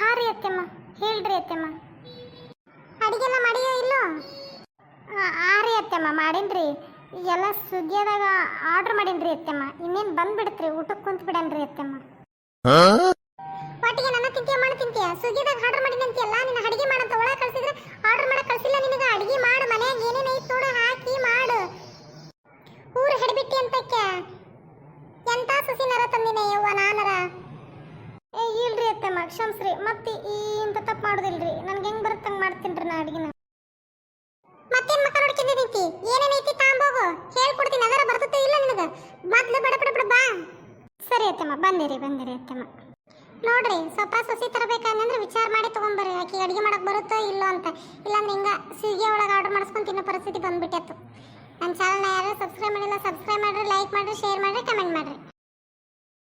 ಹಾಂ ರೀ ಅತ್ತೆಮ್ಮ ಹೇಳ್ರಿ ಅತ್ತೆಮ್ಮ. ಅಡಿಗೆಲ್ಲ ಮಾಡಿಯೋ ಇಲ್ಲೋ? ಆ ರೀ ಅತ್ತೆಮ್ಮ ಮಾಡೀನ್ರಿ. ಎಲ್ಲ ಸುದ್ದಿಯಾದಾಗ ಆರ್ಡ್ರ್ ಮಾಡೀನ್ರಿ ಅತ್ತೆಮ್ಮ. ಇನ್ನೇನು ಬಂದ್ಬಿಡತ್ರಿ ಊಟಕ್ಕೆ ಕುಂತ ಬಿಡನ್ರಿ ಅತ್ತೆಮ್ಮ. ಒಟ್ಟಿಗೆ ನನ್ನ ತಿಂತೀಯ ಮಾಡಿ ತಿಂತೀಯ? ಸುಗ್ಗಿದಾಗ ಆರ್ಡರ್ ಮಾಡಿನ ಎಲ್ಲ ನಿನ್ನ ಅಡಿಗೆ ಮಾಡಂತ ಒಳಗೆ ಕಳ್ಸಿದ್ರೆ ಆರ್ಡರ್ ಮಾಡಕ್ ಕಳ್ಸಿಲ್ಲ ನಿನಗೆ? ಅಡಿಗೆ ಮಾಡು ಮನೆಯಾಗ ಏನೇನು ಐತೆ ನೋಡು ಹಾಕಿ ಮಾಡು. ಊರು ಹೆಡ್ಬಿಟ್ಟಿ ಅಂತಕ್ಕೆ. ಇಲ್ರಿ ಕ್ಷಮಿಸ್ರಿ ಮತ್ತೆ ಈ ತಪ್ಪು ಮಾಡೋದಿಲ್ರಿ? ನನ್ಗೆ ಹೆಂಗ್ ಹಂಗೆ ಮಾಡ್ತೀನಿ ನಾ ಅಡಿಗೆನ? ಮತ್ತೇನ್ ಮಕ್ಕ ನೋಡ್ಕೊಂಡು ನಿಂತಿ ಐತಿ ತಾಂಬೋಗು? ಹೇಳ್ಕೊಡ್ತೀನಿ ಅದರ ಬರ್ತೈತೆ ಇಲ್ಲ ನಿನಗ? ಮೊದ್ಲು ಬಡ ಬಡ ಬಾ. ಸರಿ ಅತ್ತಮ್ಮ, ಬಂದಿರಿ ಬಂದಿರಿ ಅತ್ತಮ್ಮ. ನೋಡ್ರಿ ಸ್ವಲ್ಪ ಸಸಿ ತರಬೇಕಂದ್ರೆ ವಿಚಾರ ಮಾಡಿ ತಗೊಂಬರ್ರಿ. ಆಕೆ ಅಡಿಗೆ ಮಾಡಕ್ ಬರುತ್ತೋ ಇಲ್ಲೋ ಅಂತ. ಇಲ್ಲಾಂದ್ರೆ ಹಿಂಗ ಸ್ವಿಗ್ಗಿ ಒಳಗೆ ಆರ್ಡರ್ ಮಾಡಿಸ್ಕೊಂಡು ತಿನ್ನೋ ಪರಿಸ್ಥಿತಿ ಬಂದ್ಬಿಟ್ಟಿತ್ತು ನನ್ನ ಚಾನಲ್ನ ಯಾರು ಸಬ್ಸ್ಕ್ರೈಬ್ ಮಾಡಿಲ್ಲ ಸಬ್ಸ್ಕ್ರೈಬ್ ಮಾಡ್ರಿ ಲೈಕ್ ಮಾಡ್ರಿ ಶೇರ್ ಮಾಡ್ರಿ ಕಮೆಂಟ್ ಮಾಡ್ರಿ.